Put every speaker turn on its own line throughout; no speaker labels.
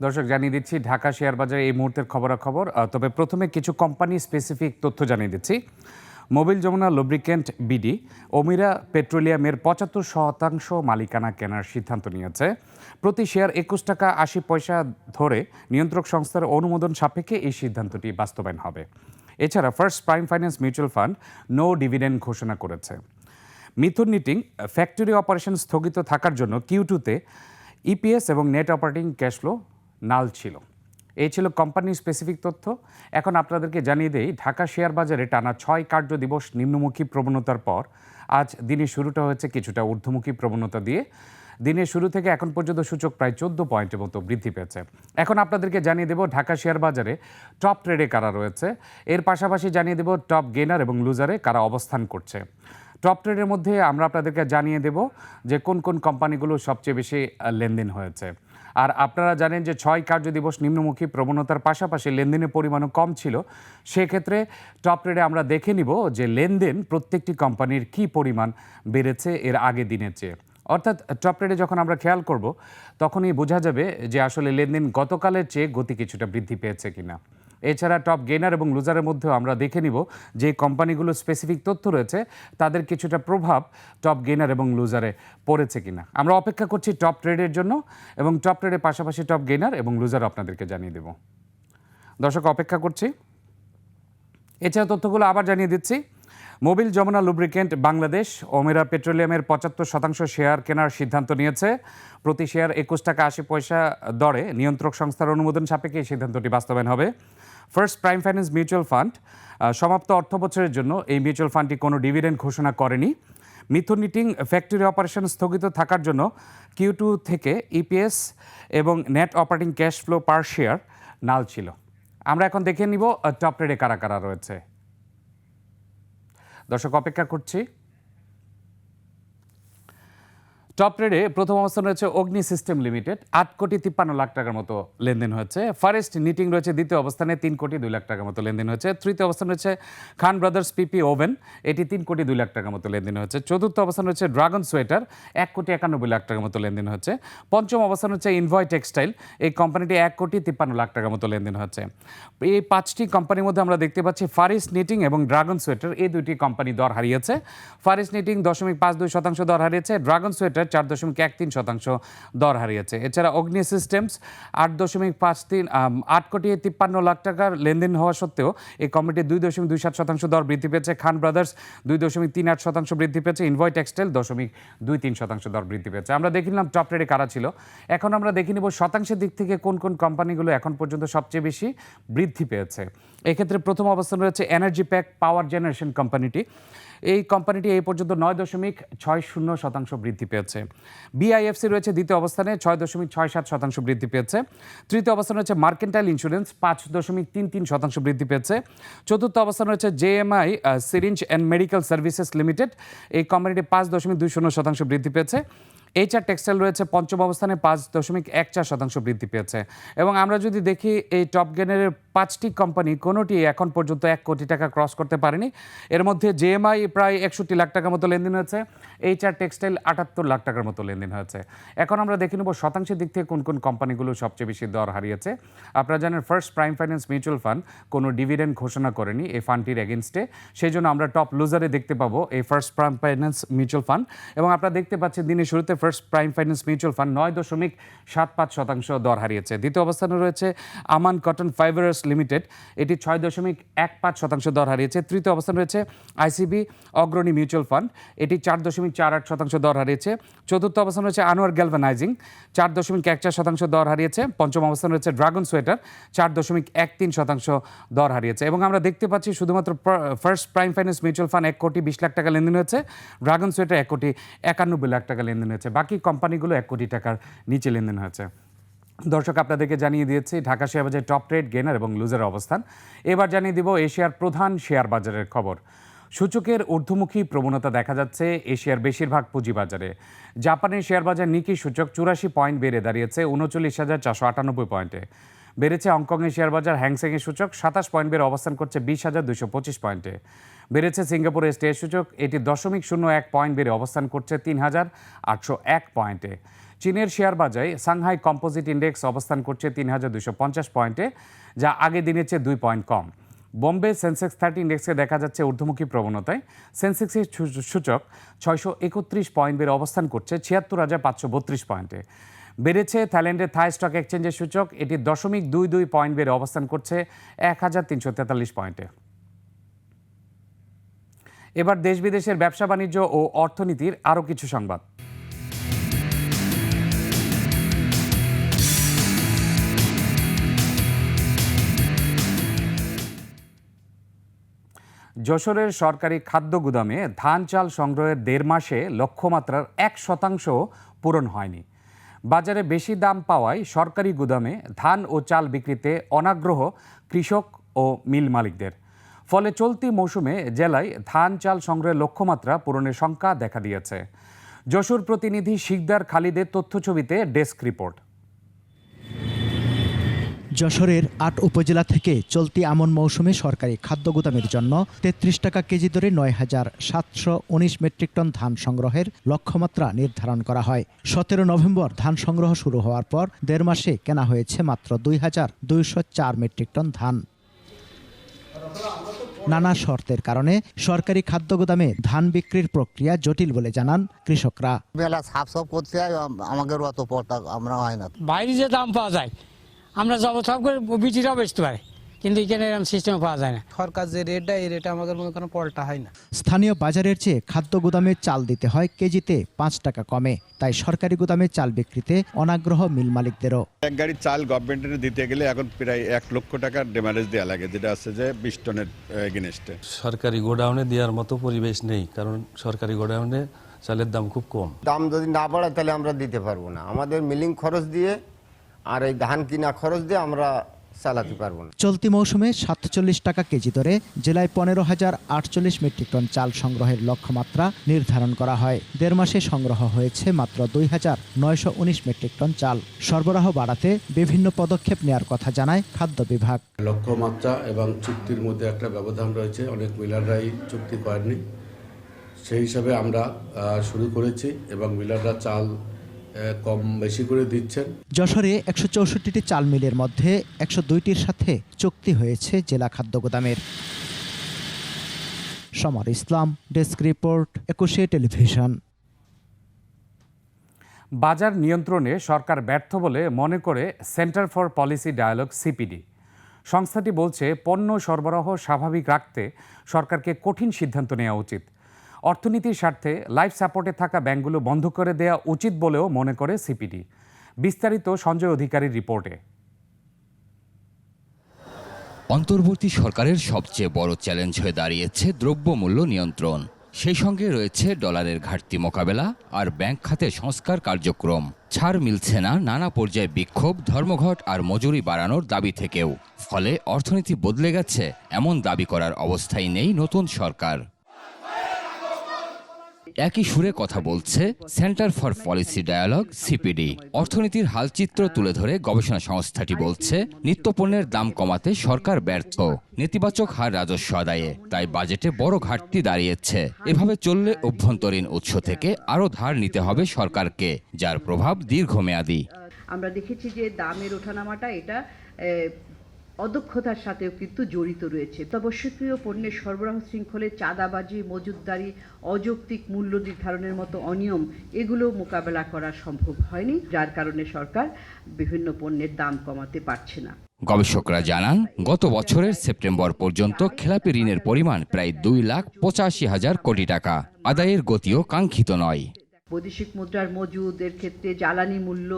দর্শক, জানিয়ে দিচ্ছি, ঢাকা শেয়ার বাজারে এই মুহূর্তের খবরাখবর। তবে প্রথমে কিছু কোম্পানি স্পেসিফিক তথ্য জানিয়ে দিচ্ছি। Mobil Jamuna lubricant BD Omera পেট্রোলিয়ামের পঁচাত্তর শতাংশ মালিকানা কেনার সিদ্ধান্ত নিয়েছে। প্রতি শেয়ার একুশ টাকা আশি পয়সা ধরে নিয়ন্ত্রক সংস্থার অনুমোদন সাপেক্ষে এই সিদ্ধান্তটি বাস্তবায়ন হবে। এছাড়া first prime finance mutual fund no dividend ঘোষণা করেছে। মিথুন নিটিং ফ্যাক্টরি অপারেশন স্থগিত থাকার জন্য কিউ টুতে ইপিএস এবং net operating cash flow null ছিল। এই ছিল কোম্পানি স্পেসিফিক তথ্য। এখন আপনাদেরকে জানিয়ে দেই, ঢাকা শেয়ার বাজারে টানা ছয় কার্য দিবস নিম্নমুখী প্রবণতার পর, আজ দিনের শুরুটা হয়েছে কিছুটা ঊর্ধ্বমুখী প্রবণতা দিয়ে। দিনের শুরু থেকে এখন পর্যন্ত সূচক প্রায় চোদ্দ পয়েন্টের মতো বৃদ্ধি পেয়েছে। এখন আপনাদেরকে জানিয়ে দেব, ঢাকা শেয়ার বাজারে টপ ট্রেডে কারা রয়েছে। এর পাশাপাশি জানিয়ে দেব টপ গেনার এবং লুজারে কারা অবস্থান করছে। টপ ট্রেডের মধ্যে আমরা আপনাদেরকে জানিয়ে দেব যে কোন কোন কোম্পানিগুলো সবচেয়ে বেশি লেনদেন হয়েছে। আর আপনারা জানেন যে ছয় কার্য দিবস নিম্নমুখী প্রবণতার পাশাপাশি লেনদেনের পরিমাণও কম ছিল। সেক্ষেত্রে টপ রেডে আমরা দেখে নিব যে লেনদেন প্রত্যেকটি কোম্পানির কি পরিমাণ বেড়েছে এর আগে দিনের চেয়ে। অর্থাৎ টপ ট্রেডে যখন আমরা খেয়াল করব, তখনই বোঝা যাবে যে আসলে লেনদেন গতকালের চেয়ে গতি কিছুটা বৃদ্ধি পেয়েছে কিনা। এছাড়া টপ গেনার এবং লুজারের মধ্যেও আমরা দেখে নিব যে কোম্পানিগুলো স্পেসিফিক তথ্য রয়েছে, তাদের কিছুটা প্রভাব টপ গেনার এবং লুজারে পড়েছে কিনা। আমরা অপেক্ষা করছি টপ ট্রেডের জন্য এবং টপ ট্রেডের পাশাপাশি টপ গেনার এবং লুজার আপনাদেরকে জানিয়ে দেব। দর্শক, অপেক্ষা করছি। এছাড়া তথ্যগুলো আবার জানিয়ে দিচ্ছি। মোবিল, যমুনা লুব্রিকেন্ট বাংলাদেশ, ওমেরা পেট্রোলিয়ামের পঁচাত্তর শতাংশ শেয়ার কেনার সিদ্ধান্ত নিয়েছে। প্রতি শেয়ার একুশ টাকা আশি পয়সা দরে। নিয়ন্ত্রক সংস্থার অনুমোদন সাপেক্ষে এই সিদ্ধান্তটি বাস্তবায়ন হবে। First prime finance mutual fund সমাপ্ত অর্থ বছরের জন্য এই মিউচুয়াল ফান্ডটি কোনো ডিভিডেন্ড ঘোষণা করেনি। মিথুন নিটিং ফ্যাক্টরি অপারেশন স্থগিত থাকার জন্য কিউ টু থেকে ইপিএস এবং net operating cash flow per share null ছিল। আমরা এখন দেখে নিব টপ রেডে কারা কারা রয়েছে। দর্শক, অপেক্ষা করছি। টপ ট্রেডে প্রথম অবস্থান রয়েছে অগ্নি সিস্টেম লিমিটেড, আট কোটি তিপ্পান্ন লাখ টাকার মতো লেনদেন হয়েছে। ফরেস্ট নিটিং রয়েছে দ্বিতীয় অবস্থানে, তিন কোটি দুই লাখ টাকার মতো লেনদেন হয়েছে। তৃতীয় অবস্থান রয়েছে খান ব্রাদার্স পিপি ওভেন, এটি তিন কোটি দুই লাখ টাকার মতো লেনদেন হয়েছে। চতুর্থ অবস্থান রয়েছে ড্রাগন সোয়েটার, এক কোটি একানব্বই লাখ টাকার মতো লেনদেন হচ্ছে পঞ্চম অবস্থান হচ্ছে ইনভয় টেক্সটাইল এই কোম্পানিটি এক কোটি তিপ্পান্ন লাখ টাকার মতো লেনদেন হচ্ছে এই পাঁচটি কোম্পানির মধ্যে আমরা দেখতে পাচ্ছি ফারিস নিটিং এবং ড্রাগন সোয়েটার, এই দুইটি কোম্পানি দর হারিয়েছে। ফারিস নিটিং দশমিক পাঁচ দুই শতাংশ দর হারিয়েছে, ড্রাগন সোয়েটার চার দশমিক এক তিন শতাংশ দর হারিয়েছে। এছাড়া অগ্নি সিস্টেমস আট দশমিক পাঁচ তিন আট কোটি তিপ্পান্ন লাখ টাকার লেনদেন হওয়া সত্ত্বেও এই কোম্পানিটি দুই দশমিক দুই সাত শতাংশ দর বৃদ্ধি পেয়েছে। খান ব্রাদার্স দুই দশমিক তিন আট শতাংশ বৃদ্ধি পেয়েছে। ইনভয় টেক্সটাইল দশমিক দুই তিন শতাংশ দর বৃদ্ধি পেয়েছে। আমরা দেখে নিলাম টপ রেটে কারা ছিল। এখন আমরা দেখে নিব শতাংশের দিক থেকে কোন কোন কোম্পানিগুলো এখন পর্যন্ত সবচেয়ে বেশি বৃদ্ধি পেয়েছে। এক্ষেত্রে প্রথম অবস্থান রয়েছে এনার্জি প্যাক পাওয়ার জেনারেশন কোম্পানিটি এই কোম্পানিটি এই পর্যন্ত নয় দশমিক ছয় শূন্য শতাংশ বৃদ্ধি পেয়েছে। বিআইএফসি রয়েছে দ্বিতীয় অবস্থানে, ছয় দশমিক ছয় সাত শতাংশ বৃদ্ধি পেয়েছে। তৃতীয় অবস্থানে রয়েছে মার্কেন্টাইল ইন্স্যুরেন্স, পাঁচ দশমিক তিন তিন শতাংশ বৃদ্ধি পেয়েছে। চতুর্থ অবস্থানে রয়েছে JMI syringe and medical services limited এই কোম্পানিটি পাঁচ দশমিক দুই শূন্য শতাংশ বৃদ্ধি পেয়েছে। এইচআর টেক্সটাইল রয়েছে পঞ্চম অবস্থানে পাঁচ দশমিক এক চার শতাংশ বৃদ্ধি পেয়েছে। এবং আমরা যদি দেখি এই টপ গেনের পাঁচটি কোম্পানি কোনোটি এখন পর্যন্ত এক কোটি টাকা ক্রস করতে পারেনি। এর মধ্যে জেএমআই প্রায় একষট্টি লাখ টাকার মতো লেনদেন হয়েছে। এইচআর টেক্সটাইল আটাত্তর লাখ টাকার মতো লেনদেন হয়েছে। এখন আমরা দেখে নেব শতাংশের দিক থেকে কোন কোন কোম্পানিগুলো সবচেয়ে বেশি দর হারিয়েছে। আপনারা জানেন first prime finance mutual fund কোনো ডিভিডেন্ড ঘোষণা করেনি এই ফান্ডটির এগেনস্টে সেই জন্য আমরা টপ লুজারে দেখতে পাবো এই first prime finance mutual fund এবং আপনারা দেখতে পাচ্ছেন দিনের শুরুতে first prime finance mutual fund নয় দশমিক সাত পাঁচ শতাংশ দর হারিয়েছে। দ্বিতীয় অবস্থানে রয়েছে আমান কটন ফাইবার্স লিমিটেড। এটি ছয় দশমিক এক পাঁচ শতাংশ দর হারিয়েছে। তৃতীয় অবস্থান রয়েছে আইসিবি অগ্রণী মিউচুয়াল ফান্ড। এটি চার দশমিক চার আট শতাংশ দর হারিয়েছে। চতুর্থ অবস্থান রয়েছে আনোয়ার গ্যালভানাইজিং। চার দশমিক এক চার শতাংশ দর হারিয়েছে। পঞ্চম অবস্থান রয়েছে ড্রাগন সোয়েটার। চার দশমিক এক তিন শতাংশ দর হারিয়েছে। এবং আমরা দেখতে পাচ্ছি শুধুমাত্র first prime finance mutual fund এক কোটি বিশ লাখ টাকা লেনদেন হয়েছে। ড্রাগন সোয়েটার এক কোটি একানব্বই লাখ টাকা লেনদেন হয়েছে। বাকি কোম্পানিগুলো এক কোটি টাকার নিচে লেনদেন হয়েছে। দর্শক, আপনাদেরকে জানিয়ে দিয়েছি, ঢাকা শেয়ার বাজারে টপ ট্রেড গেনার এবং লুজার অবস্থান। এবার জানিয়ে দিব এশিয়ার প্রধান শেয়ার বাজারের খবর। সূচকের ঊর্ধ্বমুখী প্রবণতা দেখা যাচ্ছে এশিয়ার বেশিরভাগ পুঁজিবাজারে। জাপানের শেয়ার বাজার নিকি সূচক চুরাশি পয়েন্ট বেড়ে দাঁড়িয়েছে, উনচল্লিশ হাজার চারশো আটানব্বই পয়েন্টে। বেড়েছে হংকংয়ের শেয়ার বাজার হ্যাংসেংয়ের সূচক সাতাশ পয়েন্ট বেড়ে অবস্থান করছে বিশ হাজার দুশো পঁচিশ পয়েন্টে। বেড়েছে সিঙ্গাপুরের স্টে সূচক, এটি দশমিক শূন্য এক পয়েন্ট বেড়ে অবস্থান করছে তিন হাজার আটশো এক পয়েন্টে। চীনের শেয়ার বাজারে সাংহাই কম্পোজিট ইন্ডেক্স অবস্থান করছে তিন হাজার দুশো পঞ্চাশ পয়েন্টে, যা আগের দিনের চেয়ে দুই পয়েন্ট কম। বোম্বে সেন্সেক্স থার্টি ইন্ডেক্সে দেখা যাচ্ছে ঊর্ধ্বমুখী প্রবণতায়। সেন্সেক্সের সূচক ছয়শো একত্রিশ পয়েন্ট বেড়ে অবস্থান করছে ছিয়াত্তর হাজার পাঁচশো বত্রিশ পয়েন্টে। বেড়েছে থাইল্যান্ডের থাই স্টক এক্সচেঞ্জের সূচক। এটি দশমিক দুই দুই পয়েন্ট বেড়ে অবস্থান করছে এক হাজার তিনশো তেতাল্লিশ পয়েন্টে। এবার দেশ বিদেশের ব্যবসা বাণিজ্য ও অর্থনীতির আরও কিছু সংবাদ। যশোরের সরকারি খাদ্য গুদামে ধান চাল সংগ্রহের দেড় মাসে লক্ষ্যমাত্রার এক শতাংশ পূরণ হয়নি। বাজারে বেশি দাম পাওয়ায় সরকারি গুদামে ধান ও চাল বিক্রিতে অনাগ্রহ কৃষক ও মিল মালিকদের। ফলে চলতি মৌসুমে জেলায় ধান চাল সংগ্রহের লক্ষ্যমাত্রা পূরণের শঙ্কা দেখা দিয়েছে। যশোর প্রতিনিধি শিকদার খালিদের তথ্যছবিতে ডেস্ক রিপোর্ট।
যশোরের আট উপজেলা থেকে চলতি আমন মৌসুমে সরকারি খাদ্য গুদামের জন্য তেত্রিশ টাকা কেজি দরে নয় হাজার সাতশো উনিশ মেট্রিক টন ধান সংগ্রহের লক্ষ্যমাত্রা নির্ধারণ করা হয়। সতেরো নভেম্বর ধান সংগ্রহ শুরু হওয়ার পর দেড় মাসে কেনা হয়েছে মাত্র দুই হাজার দুইশো চার মেট্রিক টন ধান। নানা শর্তের কারণে সরকারি খাদ্য গুদামে ধান বিক্রির প্রক্রিয়া জটিল বলে জানান কৃষকরা।
বেলা সাফ সাফ করতে হয় আমাদের অত পড়তা আমরা হয় না।
বাইরে যে দাম পাওয়া যায় আমরা যাব সব করে বিচিটাও বেচতে পারি। কিন্তু এখানে এরকম সিস্টেম পাওয়া যায় না।
সরকার যে রেট দেয় এই রেটে আমাদের মনে করেন পল্টা হয় না।
স্থানীয় বাজারের চেয়ে খাদ্য গুদামে চাল দিতে হয় কেজিতে পাঁচ টাকা কমে। তাই সরকারি গুদামে চাল বিক্রিতে অনাগ্রহ মিল মালিকদেরও।
এক গাড়ি চাল গভর্নমেন্টের দিতে গেলে এখন প্রায় এক লক্ষ টাকার ডেমারেজ দেওয়া লাগে যেটা আছে যে বিশ টনের এগেনস্টে
সরকারি গোডাউনে দেওয়ার মতো পরিবেশ নেই কারণ সরকারি গোডাউনে চালের দাম খুব কম।
দাম যদি না বাড়ায় তাহলে আমরা দিতে পারব না। আমাদের মিলিং খরচ দিয়ে আর এই ধান কিনা খরচ দিয়ে আমরা চালাতে পারব না।
চলতি মৌসুমে সাতচল্লিশ টাকা কেজি দরে জেলায় পনেরো হাজার আটচল্লিশ মেট্রিক টন চাল সংগ্রহের লক্ষ্যমাত্রা নির্ধারণ করা হয়। দেড় মাসে সংগ্রহ হয়েছে মাত্র দুই হাজার নয়শো উনিশ মেট্রিক টন চাল। সরবরাহ বাড়াতে বিভিন্ন পদক্ষেপ নেওয়ার কথা জানায় খাদ্য বিভাগ।
লক্ষ্যমাত্রা এবং চুক্তির মধ্যে একটা ব্যবধান রয়েছে। অনেক মিলাররাই চুক্তি করেননি। সেই হিসাবে আমরা শুরু করেছি এবং মিলাররা চাল কম বেশি করে দিচ্ছেন।
যশোরে একশো চৌষট্টিটি চাল মিলের মধ্যে একশো দুইটির সাথে চুক্তি হয়েছে জেলা খাদ্য গোদামের। Samar Islam desk report Ekushey television.
বাজার নিয়ন্ত্রণে সরকার ব্যর্থ বলে মনে করে centre for policy dialogue CPD. সংস্থাটি বলছে পণ্য সরবরাহ স্বাভাবিক রাখতে সরকারকে কঠিন সিদ্ধান্ত নেওয়া উচিত। অর্থনীতির স্বার্থে লাইফ সাপোর্টে থাকা ব্যাংকগুলো বন্ধ করে দেওয়া উচিত বলেও মনে করে সিপিডি। বিস্তারিত সঞ্জয় অধিকারীর রিপোর্টে।
অন্তর্বর্তী সরকারের সবচেয়ে বড় চ্যালেঞ্জ হয়ে দাঁড়িয়েছে দ্রব্যমূল্য নিয়ন্ত্রণ। সেই সঙ্গে রয়েছে ডলারের ঘাটতি মোকাবেলা আর ব্যাংক খাতে সংস্কার কার্যক্রম। ছাড় মিলছে না, নানা পর্যায়ে বিক্ষোভ, ধর্মঘট আর মজুরি বাড়ানোর দাবি থেকেও। ফলে অর্থনীতি বদলে গেছে, এমন দাবি করার অবস্থাই নেই নতুন সরকার। একই সুরে কথা বলছে centre for policy dialogue CPD অর্থনীতির হালচিত্র তুলে ধরে গবেষণা সংস্থাটি বলছে, নিত্যপণ্যের দাম কমাতে সরকার ব্যর্থ। নেতিবাচক হার রাজস্ব আদায়ে, তাই বাজেটে বড় ঘাটতি দাঁড়িয়েছে। এভাবে চললে অভ্যন্তরীণ উৎস থেকে আরও ধার নিতে হবে সরকারকে, যার প্রভাব দীর্ঘমেয়াদী।
আমরা দেখেছি যে দামের ওঠানামাটা এটা অদক্ষতার সাথেও কিন্তু জড়িত রয়েছে। অত্যাবশ্যকীয় পণ্যের সরবরাহ শৃঙ্খলে চাঁদাবাজি, মজুতদারি, অযৌক্তিক মূল্য নির্ধারণের মতো অনিয়ম, এগুলো মোকাবেলা করা সম্ভব হয়নি, যার কারণে সরকার বিভিন্ন পণ্যের দাম কমাতে পারছে না।
গবেষকরা জানান, গত বছরের সেপ্টেম্বর পর্যন্ত খেলাপি ঋণের পরিমাণ প্রায় দুই লাখ পঁচাশি হাজার কোটি টাকা। আদায়ের গতিও কাঙ্ক্ষিত নয়।
বৈদেশিক মুদ্রার মজুদের ক্ষেত্রে জ্বালানি মূল্য,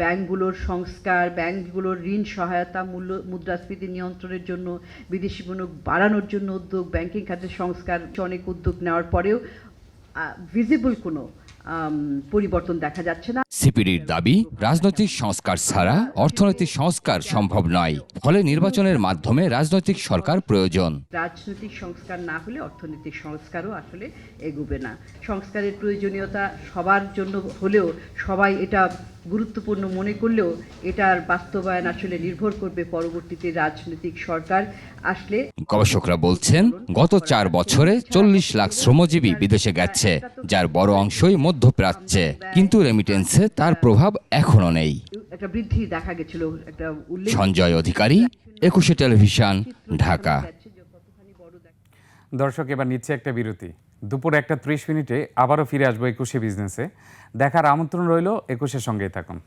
ব্যাংকগুলোর সংস্কার, ব্যাংকগুলোর ঋণ সহায়তা, মূল্য, মুদ্রাস্ফীতি নিয়ন্ত্রণের জন্য, বিদেশি বিনিয়োগ বাড়ানোর জন্য উদ্যোগ, ব্যাংকিং খাতের সংস্কার, অনেক উদ্যোগ নেওয়ার পরেও ভিজিবল কোনো পরিবর্তন দেখা যাচ্ছে না।
সিপিডির দাবি রাজনৈতিক সংস্কার ছাড়া অর্থনৈতিক সংস্কার সম্ভব নয়। ফলে নির্বাচনের মাধ্যমে রাজনৈতিক সরকার প্রয়োজন।
রাজনৈতিক সংস্কার না হলে অর্থনৈতিক সংস্কারও আসলে এগোবে না। সংস্কারের প্রয়োজনীয়তা সবার জন্য হলেও সবাই এটা গুরুত্বপূর্ণ মনে করলেও এটার বাস্তবায়ন আসলে নির্ভর করবে পরবর্তীতে রাজনৈতিক সরকার আসলে।
গবেষকরা বলছেন গত চার বছরে চল্লিশ লাখ শ্রমজীবী বিদেশে গেছে যার বড় অংশই মধ্যপ্রাচ্যে। কিন্তু রেমিটেন্সে তার প্রভাব এখনও নেই।
একটা বৃদ্ধি দেখা গেছিল একটা
সঞ্জয় অধিকারী একুশে টেলিভিশন ঢাকা।
দর্শক এবার নিচ্ছে একটা বিরতি। দুপুর একটা ত্রিশ মিনিটে আবারও ফিরে আসব একুশে বিজনেসে। দেখার আমন্ত্রণ রইল একুশের সঙ্গেই থাকুন।